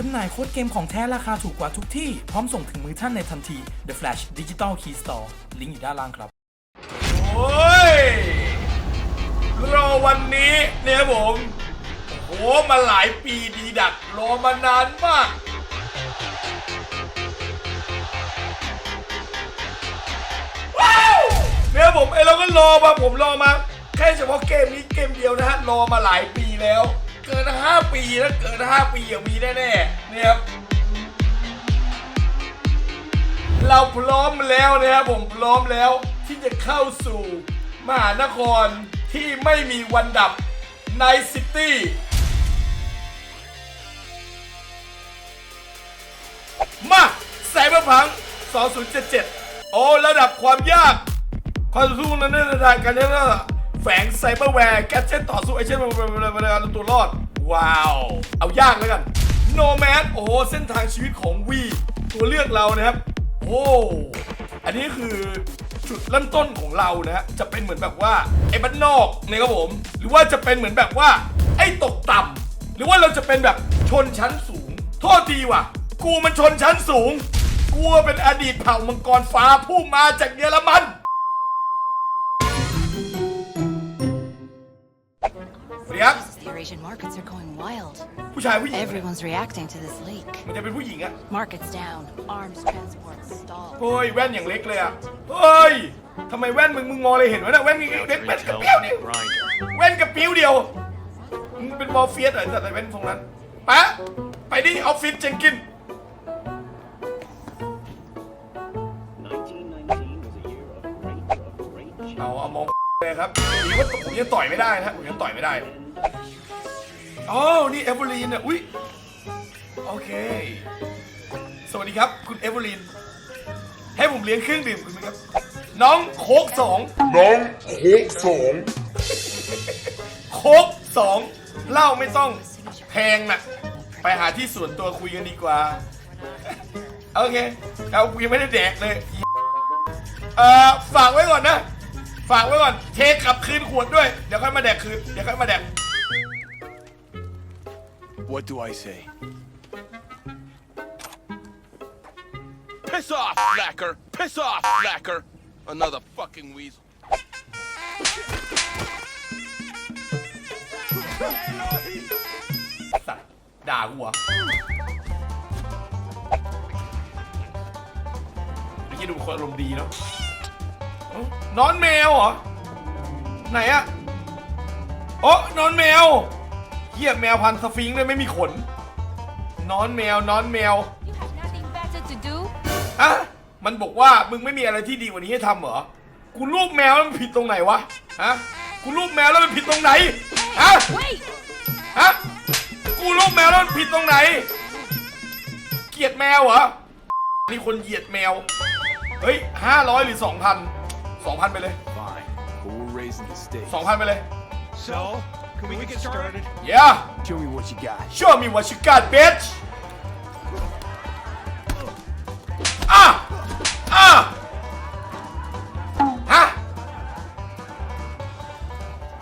จำหน่ายโค้ดเกมของแท้ราคาถูกกว่าทุกที่ พร้อมส่งถึงมือท่านในทันที The Flash Digital Key Store ลิงก์อยู่ด้านล่างครับ โอ้ยรอวันนี้เนี่ยครับผมโอ้โหมาหลายปีดีดักรอมานานมากว้าวเนี่ยผมไอเราก็รอมาผมรอมา แค่เฉพาะเกมนี้เกมเดียวนะฮะรอมาหลายปีแล้ว เกิน 5 ปีแล้วเกิน 5 ปีอย่างมีแน่ๆเนี่ยครับเราพร้อมแล้วนะครับผมพร้อมแล้วที่จะเข้าสู่มหานครที่ไม่มีวันดับในซิตี้มาไซเบอร์พัง 2077 โอ้ ระดับความยาก ความสู้นั้นในทางการเนี่ยนะ ฝงไซเบอร์แวร์แกดเจ็ตต่อสู้ไอเช่นมาเอาตัวรอด ว้าว เอายากแล้วกันโนแมนโอ้โห เส้นทางชีวิตของวีตัวเลือกเรานะครับ โอ้อันนี้คือจุดเริ่มต้นของเรานะฮะจะเป็นเหมือนแบบว่าไอ้บ้านนอกนะครับผม หรือว่าจะเป็นเหมือนแบบว่า ไอ้ตกต่ำหรือว่าเราจะเป็นแบบชนชั้นสูง โทษทีว่ะ กูมันชนชั้นสูง กูเป็นอดีตเผ่ามังกรฟ้าผู้มาจากเยอรมัน Eurasian markets are going wild. ผู้ชายผู้หญิง Everyone's reacting to this leak. มันจะเป็นผู้หญิงอะ Markets down. Arms transport stalled. เฮ้ยแว่นอย่างเล็กเลยอะเฮ้ยทำไมแว่นมึงมึงมองอะไรเห็นวะเนี่ยแว่นมึงเล็กแว่นกระเปี้ยวเดียวแว่นกระปิ้วเดียวมึงเป็นมอร์เฟียสเหรอแต่แว่นตรงนั้นปะไปดิออฟฟิศเจนกิน1919 เลยครับดีว่าผมยังต่อยไม่ได้นะผมยังต่อยไม่ได้อ๋อนี่เอเวอร์ลีนอะอุ้ยโอเค สวัสดีครับ คุณเอเวอร์ลีน ให้ผมเลี้ยงเครื่องดื่มคุณไหมครับ น้องโคกสองน้องโคกสองโคกสองเหล้าไม่ต้องแพงน่ะ ไปหาที่ส่วนตัวคุยกันดีกว่า โอเคเอากูยังไม่ได้แดกเลย เอ่อ ฝากไว้ก่อนนะ ฝากไว้ก่อน เทกลับคืนขวดด้วย เดี๋ยวค่อยมาแดกคืน เดี๋ยวค่อยมาแดก What do I say? Piss off, slacker! Piss off, slacker! Another fucking weasel. สัตว์ด่ากูเหรอไอ้ยี่ดูเป็นคนอารมณ์ดีเนาะเอ้า นอนแมวเหรอ ไหนอะโอ้นอนแมวเหี้ยแมวพันธุ์สฟิงค์เลยไม่มีขน นอนแมวนอนแมว You have nothing better to do? อะมันบอกว่ามึงไม่มีอะไรที่ดีกว่านี้ให้ทำเหรอ กูรูปแมวแล้วมันผิดตรงไหนวะ ฮะ กูรูปแมวแล้วมันผิดตรงไหน ฮะ Wait! ฮะ กูรูปแมวแล้วมันผิดตรงไหน เกลียดแมวเหรอ นี่คนเหยียดแมว เฮ้ยห้าร้อยหรือสองพัน สองพันไปเลย Fine, but we're raising the stakes. สองพันไปเลย So, can we get started? yeah Show me what you got. show me what you got bitch อ่ะอ่ะฮะ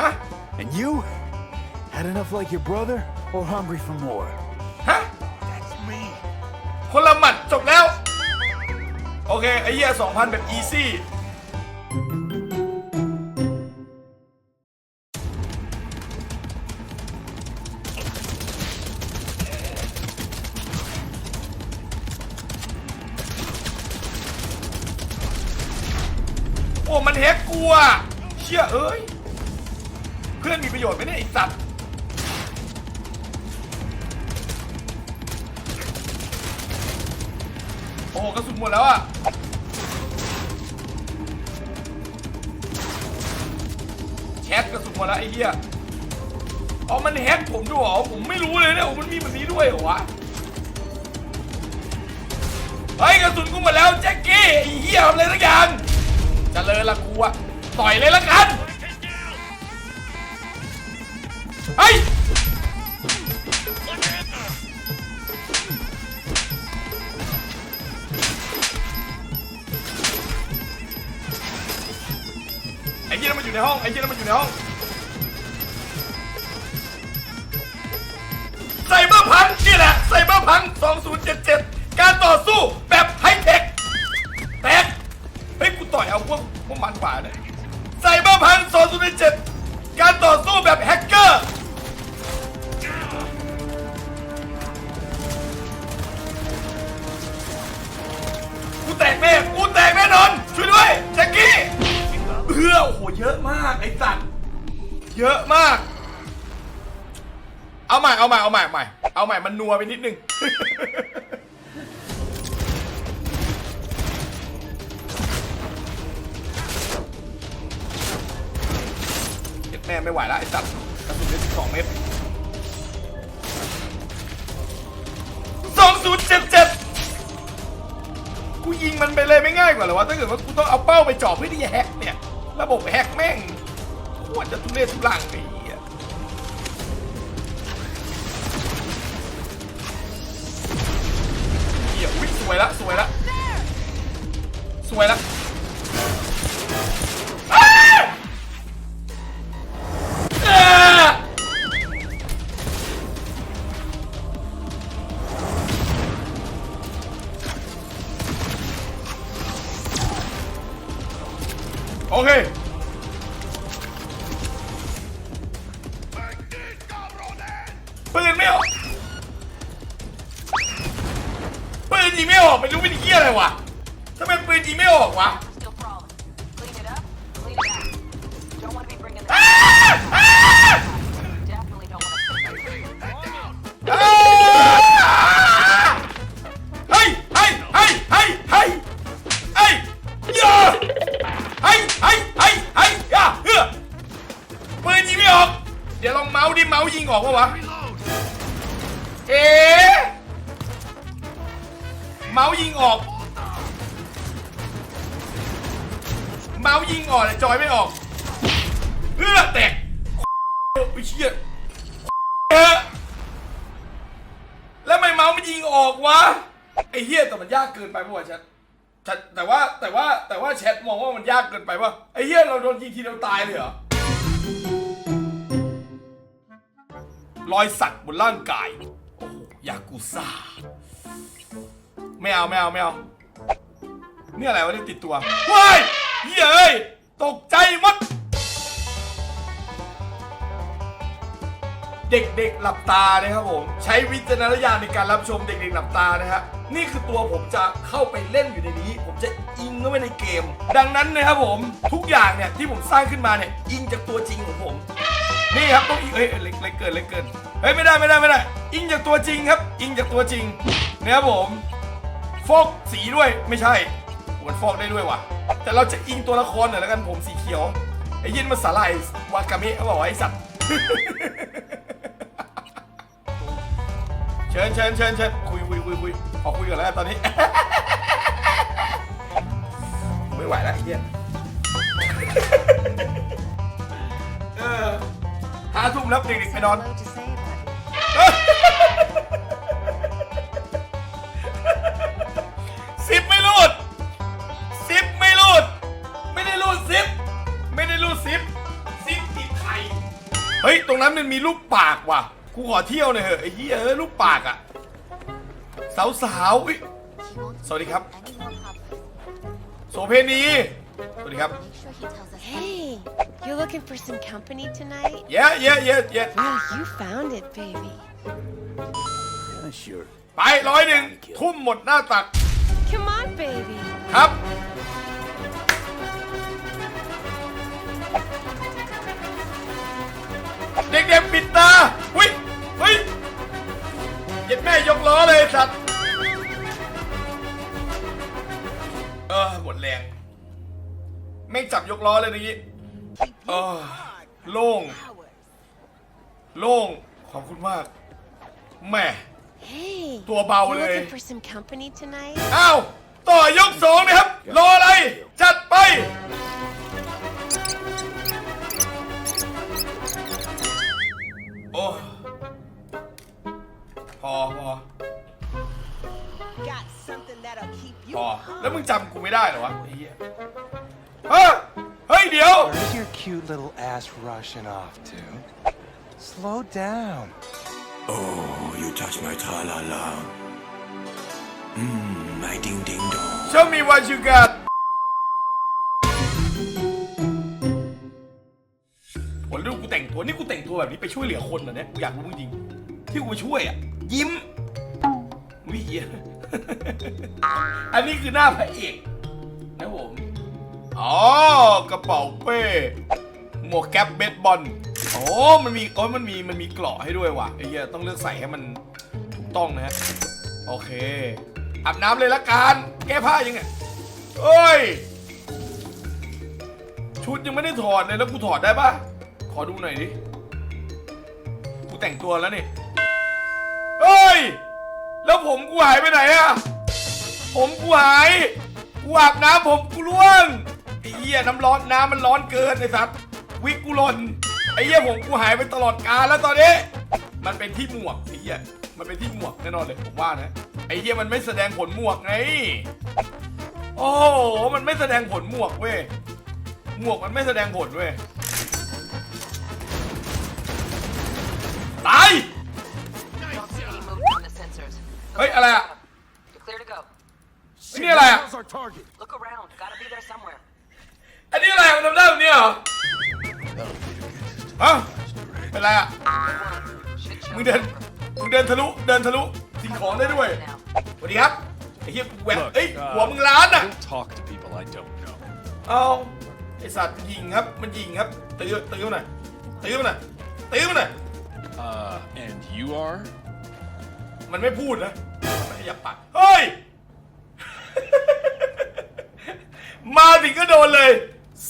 ฮะ And you? Had enough like your brother, or hungry for more? ฮะ คนละหมัดจบแล้ว โอเค ไอ้เหี้ยสองพันแบบอีซี่ โอ้มันแฮกกูอะเชี่ยเอ้ย เพื่อนมีประโยชน์ไหมเนี่ยไอ้สัตว์โอ้โหกระสุนหมดแล้วอะแชทกระสุนหมดแล้วไอ้เหี้ยอ๋อมันแฮกผมด้วยเหรอผมไม่รู้เลยเนี่ยโอ้มันมีแบบนี้ด้วยเหรอวะเฮ้ยกระสุนกูหมดแล้วแจ็คกี้ไอ้เหี้ยทำอะไรสักอย่าง จะเลยละกูอะต่อยเลยละกันเฮ้ยไอ้เหี้ยนมันอยู่ในห้องไอ้เหี้ยนมันอยู่ในห้องไซเบอร์พันนี่แหละไซเบอร์พัง 2077 การต่อสู้แบบไฮเทค เอาพวกพวกมันกว่าเลยไซเบอร์พัง2077การต่อสู้แบบแฮกเกอร์กูแตกแน่กูแตกแน่นอนช่วยด้วยแจ็คกี้เพื่อโอ้โหเยอะมากไอ้สัตว์เยอะมาก เอาใหม่เอาใหม่เอาใหม่เอาใหม่เอาใหม่มันนัวไปนิดนึง แม่ไม่ไหวแล้วไอ้สัตว์กระสุนได้12เมตร2077กูยิงมันไปเลยไม่ง่ายกว่าเหรอวะถ้าเกิดว่ากูต้องเอาเป้าไปจ่อเพื่อที่จะแฮกเนี่ยระบบแฮกแม่งโคตรจะทุเรศทุลังไอ้เหี้ยอุ๊ยสวยละสวยละสวยละ โอเคปืนไม่ออกปืนยิงไม่ออกไม่รู้เป็นเกี้ยอะไรวะทำไมปืนยิงไม่ออกวะ เมาส์ดิเมาส์ยิงออกปะวะ เอ๊ะเมาส์ยิงออก เมาส์ยิงออกแต่จอยไม่ออกเพื่อแตกโอ้ยเชี่ยเออแล้วทำไมเมาส์มันยิงออกวะ ไอ้เหี้ยแต่มันยากเกินไปปะวะชทแชทแต่ว่าแต่ว่าแต่ว่าแชทมองว่ามันยากเกินไปปะไอ้เหี้ยเราโดนยิงทีเดียวตายเลยเหรอ รอยสักบนร่างกาย โอ้โหยากูซ่า ไม่เอาไม่เอาไม่เอา เนี่ยอะไรวะเนี่ยติดตัวว้ายเหี้ยเอ้ย ตกใจหมดเด็กๆหลับตานะครับผม ใช้วิจารณญาณในการรับชมเด็กๆหลับตานะฮะ นี่คือตัวผมจะเข้าไปเล่นอยู่ในนี้ ผมจะอิงเข้าไปในเกม ดังนั้นนะครับผม ทุกอย่างเนี่ยที่ผมสร้างขึ้นมาเนี่ยอิงจากตัวจริงของผม นี่ครับต้องอิงเอ้ยเล็กเล็กเกินเล็กเกินเฮ้ยไม่ได้ไม่ได้ไม่ได้ อิงจากตัวจริงครับ อิงจากตัวจริงนะครับผมฟอกสีด้วยไม่ใช่มันฟอกได้ด้วยว่ะ แต่เราจะอิงตัวละครหน่อยแล้วกันผมสีเขียวไอ้ยินมาสาลายวากามิเขาบอกว่าไอ้สัตว์เชิญเชิญเชิญเชิญคุยคุยคุยคุยขอคุยก่อนแล้วตอนนี้ ไม่ไหวแล้วไอ้เหี้ย มแล้วเด็กๆไปนอน Hello to say, but สิบไม่รูดสิบไม่รูดไม่ได้รูดสิบไม่ได้รูดสิบสิบติดไข่เฮ้ย ตรงนั้นมันมีรูปปากว่ะกูขอเที่ยวหน่อยเหอะไอ้เหี้ยเอ้ยรูปปากอะสาวสาวๆอุ๊ย he won't สวัสดีครับ any more public. โสเพณี สวัสดีครับ Make sure he tells us. Hey, you looking for some company tonight? เย้เย้เย้เย้ Well, you found it, baby. Uh, sure. ไปร้อยหนึ่งทุ่มหมดหน้าตัก Come on, baby. ครับ เด็กๆปิดตาเฮ้ยเฮ้ยเย็ดแม่ยกล้อเลยไอ้สัตว์ เออหมดแรง ไม่งจับยกล้อเลยเมื่อกี้เออโล่ง โล่ง ขอบคุณมาก แม่ Hey, Tua bao you đây. looking for some company tonight? อ้าวต่อยกสองนะครับ รออะไร จัดไปโอ้พอพอ Got something that'll keep you พอแล้วมึงจำกูไม่ได้เหรอวะไอ้เหี้ย เฮ้ยเฮ้ยเดี๋ยว Where's your cute little ass rushing off to? Slow down. Oh, you touch my tra-la-la. Mmm, my ding-ding-dong. Show me what you got โอ้ลูกกูแต่งตัวนี่กูแต่งตัวแบบนี้ไปช่วยเหลือคนเหรอเนี่ยกูอยากรู้จริงๆที่กูไปช่วยอะยิ้มวิเหี้ย อันนี้คือหน้าพระเอกนะผม อ๋อกระเป๋าเป้หมวกแก๊ปเบสบอลโอ้มันมีโอ้ยมันมีมันมีเกราะให้ด้วยว่ะไอ้เหี้ยต้องเลือกใส่ให้มันถูกต้องนะโอเคอาบน้ำเลยละกันแก้ผ้ายังไงเอ้ย ชุดยังไม่ได้ถอดเลยแล้วกูถอดได้ปะขอดูหน่อยดิกูแต่งตัวแล้วนี่เอ้ย แล้วผมกูหายไปไหนอะผมกูหายกูอาบน้ำผมกูร่วง อ้เหี้ยน้ำร้อนน้ำมันร้อนเกินไอ้สัตว์วิกกูหล่นไอ้เหี้ยผมกูหายไปตลอดกาลแล้วตอนนี้ มันเป็นที่หมวกไอ้เหี้ยมันเป็นที่หมวกแน่นอนเลยผมว่านะไอ้เหี้ยมันไม่แสดงผลหมวกไงโอ้โหมันไม่แสดงผลหมวกเว้ยหมวกมันไม่แสดงผลเว้ยตาย Don't see any movement on the sensors. เฮ้ย อะไรอะ You're clear to go. นี่อะไรอะ อันนี้อะไรมันทำได้แบบนี้เหรอฮะเป็นไรอะ Shit show. มึงเดิน มึงเดินทะลุ เดินทะลุสิ่งของได้ด้วย Now. สวัสดีครับ ไอ้เหี้ยแหวก Look, เอ้ย uh, หัวมึงล้านอะ Don't talk to people I don't know. เอาไอสัตว์ยิงครับ มันยิงครับ ตื้อ ตื้อมันหน่อยตื้อมันหน่อยตื้อมันหน่อย Uh, and you are? มันไม่พูดนะมันขยับปากเฮ้ย มาถึงก็โดนเลย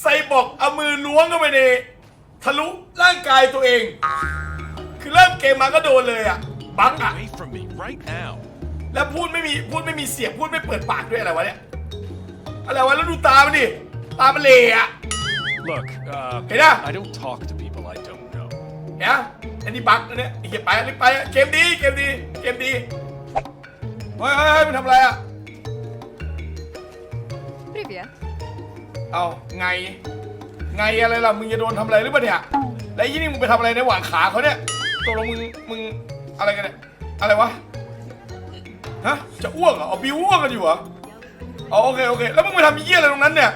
ไซบอกเอามือล้วงเข้าไปในทะลุร่างกายตัวเอง คือเริ่มเกมมาก็โดนเลยอ่ะ บังอ่ะ Away from me right now. แล้วพูดไม่มีพูดไม่มีเสียงพูดไม่เปิดปากด้วยอะไรวะเนี่ย อะไรวะแล้วดูตามันดิ ตามันเหล่อะ Look, uh, Hey, now. I don't talk to people I don't know. เนี่ยอันนี้บั๊กนะเนี่ยไอ้เหี้ยไปอันนี้ไปอะเกมดีเกมดีเกมดีเฮ้ยเฮ้ยเฮ้ยมันทำอะไรอ่ะ Привет. เอาไง ไงอะไรล่ะ มึงจะโดนทำอะไรหรือเปล่าเนี่ย แล้วยี่นี่มึงไปทำอะไรในหว่างขาเขาเนี่ยตกลงมึง มึงอะไรกันเนี่ย อะไรวะ ฮะ จะอ้วกเหรอเอาบิวอ้วกกันอยู่เหรออ๋อโอเคโอเค แล้วมึงไปทำยี่อะไรตรงนั้นเนี่ย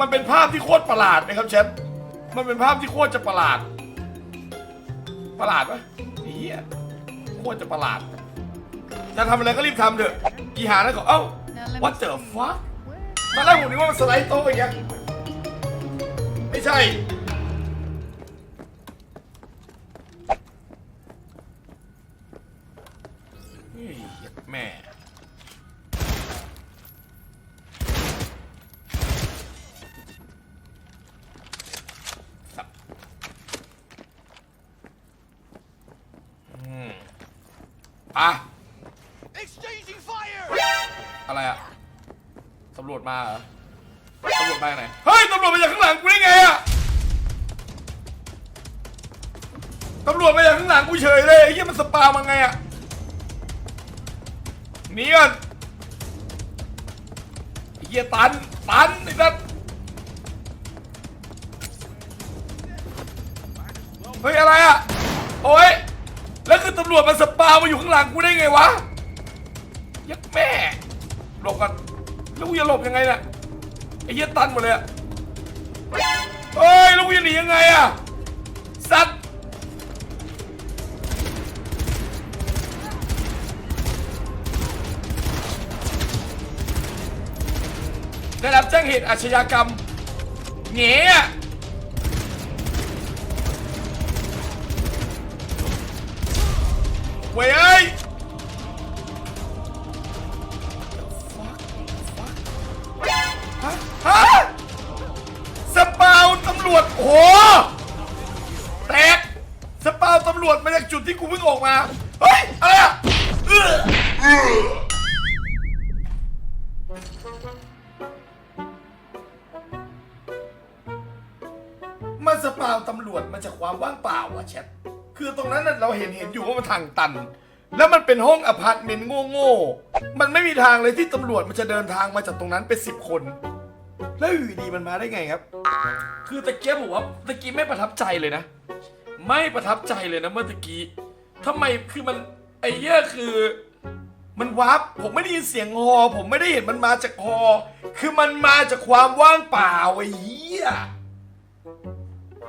มันเป็นภาพที่โคตรประหลาดนะครับแชทมันเป็นภาพที่โคตรจะประหลาด ประหลาดปะไอ้เหี้ยโคตรจะประหลาด จะทำอะไรก็รีบทำเถอะอีหานั่นก็เอ้า what the fuck ตอนแรกผมนึกว่ามันสไลด์โต๊ะอย่างเงี้ยไม่ใช่ เฮ้ยแม่สับอืมอะ Exchanging fire! อะไรอะ ตำรวจมาเหรอตำรวจมาไหน เฮ้ย ตำรวจมาจากข้างหลังกูได้ไงอะตำรวจมาจากข้างหลังกูเฉยเลยไอ้เหี้ยมันสปามาไงอะหนีก่อนไอ้เหี้ยตัน ตันไอ้สัสเฮ้ยอะไรอะโอ้ย แล้วคือตำรวจมันสปามาอยู่ข้างหลังกูได้ไงวะยัดแม่หลบกัน แล้วกูจะหลบยังไงเนี่ยไอ้เหี้ยตันหมดเลยอะเฮ้ยแล้วกูจะหนียังไงอะสัตว์ได้รับแจ้งเหตุอาชญากรรมเงี้ยเว้ย ห็นเห็นอยู่ว่ามันทางตัน แล้วมันเป็นห้องอพาร์ตเมนต์โง่ๆมันไม่มีทางเลยที่ตำรวจมันจะเดินทางมาจากตรงนั้นเป็นสิบคน แล้วอยู่ดีๆมันมาได้ไงครับ คือตะเกียบบอกว่าตะกี้ไม่ประทับใจเลยนะ ไม่ประทับใจเลยนะเมื่อตะกี้ทำไมคือมันไอ้เหี้ยคือ มันวับผมไม่ได้ยินเสียงฮอ ผมไม่ได้เห็นมันมาจากฮอ คือมันมาจากความว่างเปล่าไอ้เหี้ย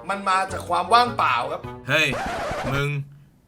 มันมาจากความว่างเปล่าครับ เฮ้ย มึง